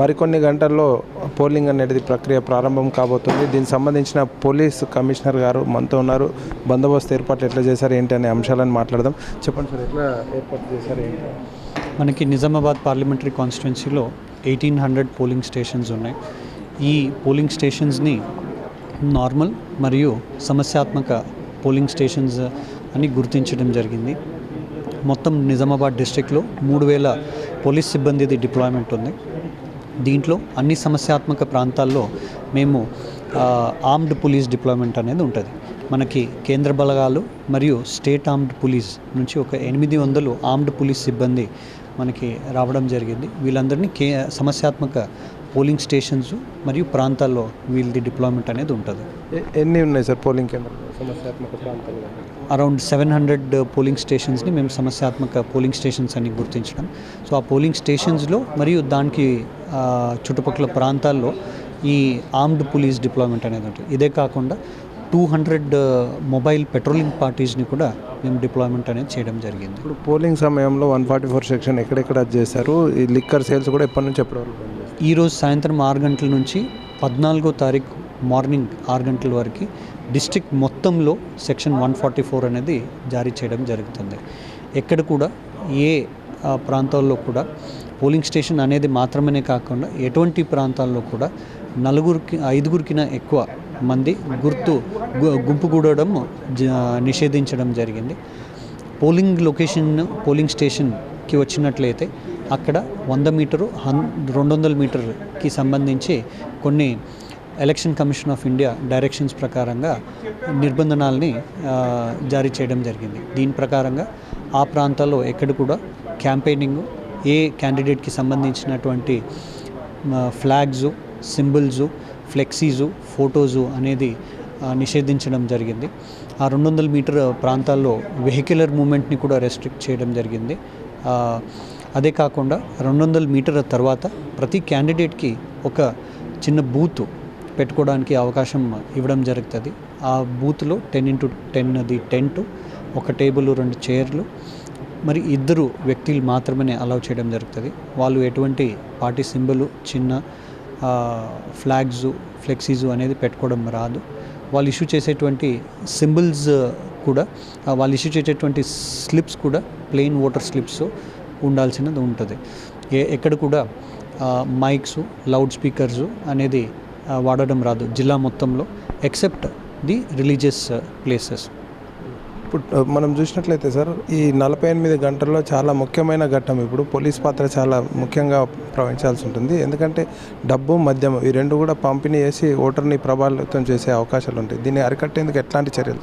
మరికొన్ని గంటల్లో పోలింగ్ అనేది ప్రక్రియ ప్రారంభం కాబోతుంది. దీనికి సంబంధించిన పోలీస్ కమిషనర్ గారు మనతో ఉన్నారు. బందోబస్తు ఏర్పాట్లు ఎట్లా చేశారు ఏంటి అనే అంశాలను మాట్లాడదాం. చెప్పండి సార్ ఎట్లా ఏర్పాటు చేశారు ఏంటి? మనకి నిజామాబాద్ పార్లమెంటరీ కాన్స్టిట్యున్సీలో ఎయిటీన్ హండ్రెడ్ పోలింగ్ స్టేషన్స్ ఉన్నాయి. ఈ పోలింగ్ స్టేషన్స్ని నార్మల్ మరియు సమస్యాత్మక పోలింగ్ స్టేషన్స్ అని గుర్తించడం జరిగింది. మొత్తం నిజామాబాద్ డిస్టిక్లో మూడు వేల పోలీస్ సిబ్బందిది డిప్లాయ్మెంట్ ఉంది. దీంట్లో అన్ని సమస్యాత్మక ప్రాంతాల్లో మేము ఆర్మ్డ్ పోలీస్ డిప్లాయ్మెంట్ అనేది ఉంటుంది. మనకి కేంద్ర బలగాలు మరియు స్టేట్ ఆర్మ్డ్ పోలీస్ నుంచి ఒక ఎనిమిది వందలు ఆర్మ్డ్ పోలీస్ సిబ్బంది మనకి రావడం జరిగింది. వీళ్ళందరినీ కే సమస్యాత్మక పోలింగ్ స్టేషన్స్ మరియు ప్రాంతాల్లో వీళ్ళది డిప్లాయ్మెంట్ అనేది ఉంటుంది. ఎన్ని ఉన్నాయి సార్ పోలింగ్ కేంద్రాలు? సమస్యాత్మక ప్రాంతాలు అరౌండ్ సెవెన్ హండ్రెడ్ పోలింగ్ స్టేషన్స్ని మేము సమస్యాత్మక పోలింగ్ స్టేషన్స్ అని గుర్తించడం. సో ఆ పోలింగ్ స్టేషన్స్లో మరియు దానికి చుట్టుపక్కల ప్రాంతాల్లో ఈ ఆర్మ్డ్ పోలీస్ డిప్లాయ్మెంట్ అనేది ఉంటుంది. ఇదే కాకుండా టూ హండ్రెడ్ మొబైల్ పెట్రోలింగ్ పార్టీస్ని కూడా మేము డిప్లాయ్మెంట్ అనేది చేయడం జరిగింది. ఇప్పుడు పోలింగ్ సమయంలో వన్ ఫార్టీ ఫోర్ సెక్షన్ ఎక్కడెక్కడ చేశారు? ఈ లిక్కర్ సేల్స్ కూడా ఎప్పటి నుంచి ఎప్పటి వరకు? ఈరోజు సాయంత్రం ఆరు గంటల నుంచి పద్నాలుగో తారీఖు మార్నింగ్ ఆరు గంటల వరకు డిస్ట్రిక్ట్ మొత్తంలో సెక్షన్ వన్ ఫార్టీ ఫోర్ అనేది జారీ చేయడం జరుగుతుంది. ఎక్కడ కూడా ఏ ప్రాంతాల్లో కూడా పోలింగ్ స్టేషన్ అనేది మాత్రమే కాకుండా ఎటువంటి ప్రాంతాల్లో కూడా నలుగురికి ఐదుగురికిన ఎక్కువ మంది గుర్తు గు- గుంపు జ- నిషేధించడం జరిగింది. పోలింగ్ లొకేషన్ పోలింగ్ స్టేషన్కి వచ్చినట్లయితే అక్కడ వంద మీటరు హన్ రెండు వందల మీటర్కి సంబంధించి కొన్ని election commission of India directions ప్రకారంగా నిర్బంధనాలని జారీ చేయడం జరిగింది. దీని ప్రకారంగా ఆ ప్రాంతాల్లో ఎక్కడ కూడా క్యాంపెయినింగ్ ఏ క్యాండిడేట్కి సంబంధించినటువంటి ఫ్లాగ్స్ సింబల్స్ ఫ్లెక్సీసు ఫోటోజు అనేది నిషేధించడం జరిగింది. ఆ రెండు వందల మీటర్ ప్రాంతాల్లో వెహికులర్ మూమెంట్ని కూడా రెస్ట్రిక్ట్ చేయడం జరిగింది. అదే కాకుండా రెండు వందల మీటర్ల తర్వాత ప్రతి క్యాండిడేట్కి ఒక చిన్న బూత్ పెట్టుకోవడానికి అవకాశం ఇవ్వడం జరుగుతుంది. ఆ బూత్లో టెన్ ఇంటూ టెన్ అది టెంట్ ఒక టేబుల్ రెండు చైర్లు మరి ఇద్దరు వ్యక్తులు మాత్రమే అలౌ చేయడం జరుగుతుంది. వాళ్ళు ఎటువంటి పార్టీ సింబల్ చిన్న ఫ్లాగ్స్ ఫ్లెక్సీస్ అనేది పెట్టుకోవడం రాదు. వాళ్ళు ఇష్యూ చేసేటువంటి సింబల్స్ కూడా వాళ్ళు ఇష్యూ చేసేటువంటి స్లిప్స్ కూడా ప్లెయిన్ ఓటర్ స్లిప్స్ ఉండాల్సినది ఉంటుంది. ఏ ఎక్కడ కూడా మైక్స్ లౌడ్ స్పీకర్స్ అనేది వాడడం రాదు జిల్లా మొత్తంలో ఎక్సెప్ట్ ది రిలీజియస్ ప్లేసెస్ ఇప్పుడు మనం చూసినట్లయితే సార్ ఈ నలభై ఎనిమిది గంటల్లో చాలా ముఖ్యమైన ఘట్టం ఇప్పుడు పోలీస్ పాత్ర చాలా ముఖ్యంగా ప్రవహించాల్సి ఉంటుంది. ఎందుకంటే డబ్బు మద్యం ఈ రెండు కూడా పంపిణీ చేసి ఓటర్ని ప్రభావితం చేసే అవకాశాలు ఉంటాయి. దీన్ని అరికట్టేందుకు ఎట్లాంటి చర్యలు?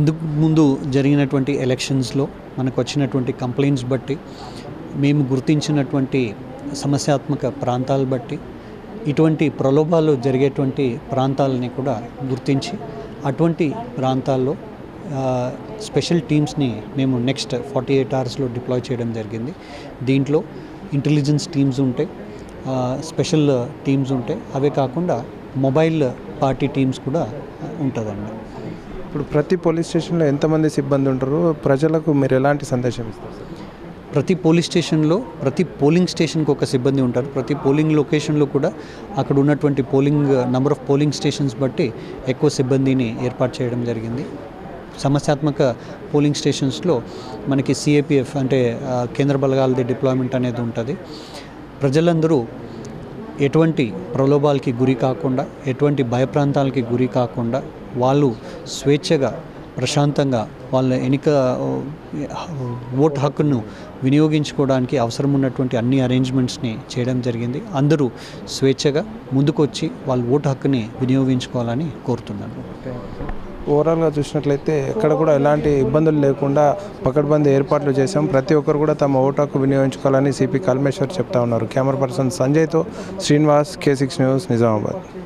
ఇందుకు ముందు జరిగినటువంటి ఎలక్షన్స్లో మనకు వచ్చినటువంటి కంప్లైంట్స్ బట్టి మేము గుర్తించినటువంటి సమస్యాత్మక ప్రాంతాలు బట్టి ఇటువంటి ప్రలోభాలు జరిగేటువంటి ప్రాంతాలని కూడా గుర్తించి అటువంటి ప్రాంతాల్లో స్పెషల్ టీమ్స్ని మేము నెక్స్ట్ ఫార్టీ ఎయిట్ అవర్స్లో డిప్లాయ్ చేయడం జరిగింది. దీంట్లో ఇంటెలిజెన్స్ టీమ్స్ ఉంటాయి స్పెషల్ టీమ్స్ ఉంటాయి అవే కాకుండా మొబైల్ పార్టీ టీమ్స్ కూడా ఉంటుందండి. ఇప్పుడు ప్రతి పోలీస్ స్టేషన్లో ఎంతమంది సిబ్బంది ఉంటారు? ప్రజలకు మీరు ఎలాంటి సందేశం ఇస్తారు ప్రతి పోలీస్ స్టేషన్లో ప్రతి పోలింగ్ స్టేషన్కి ఒక సిబ్బంది ఉంటారు. ప్రతి పోలింగ్ లొకేషన్లో కూడా అక్కడ ఉన్నటువంటి polling number of polling stations బట్టి ఎక్కువ సిబ్బందిని ఏర్పాటు చేయడం జరిగింది. సమస్యాత్మక పోలింగ్ స్టేషన్స్లో మనకి సిఏపిఎఫ్ అంటే కేంద్ర బలగాలది డిప్లాయ్మెంట్ అనేది ఉంటుంది. ప్రజలందరూ ఎటువంటి ప్రలోభాలకి గురి కాకుండా ఎటువంటి భయప్రాంతాలకి గురి కాకుండా వాళ్ళు స్వేచ్ఛగా ప్రశాంతంగా వాళ్ళ ఎన్నిక ఓట్ హక్కును వినియోగించుకోవడానికి అవసరం ఉన్నటువంటి అన్ని అరేంజ్మెంట్స్ని చేయడం జరిగింది. అందరూ స్వేచ్ఛగా ముందుకొచ్చి వాళ్ళ ఓటు హక్కుని వినియోగించుకోవాలని కోరుతున్నాను. ఓవరాల్గా చూసినట్లయితే ఎక్కడ కూడా ఎలాంటి ఇబ్బందులు లేకుండా పకడ్బందీ ఏర్పాట్లు చేశాం. ప్రతి ఒక్కరు కూడా తమ ఓటు హక్కు వినియోగించుకోవాలని సిపి కల్మేశ్వర్ చెప్తా ఉన్నారు. Camera person సంజయ్తో Srinivas K six news Nizamabad.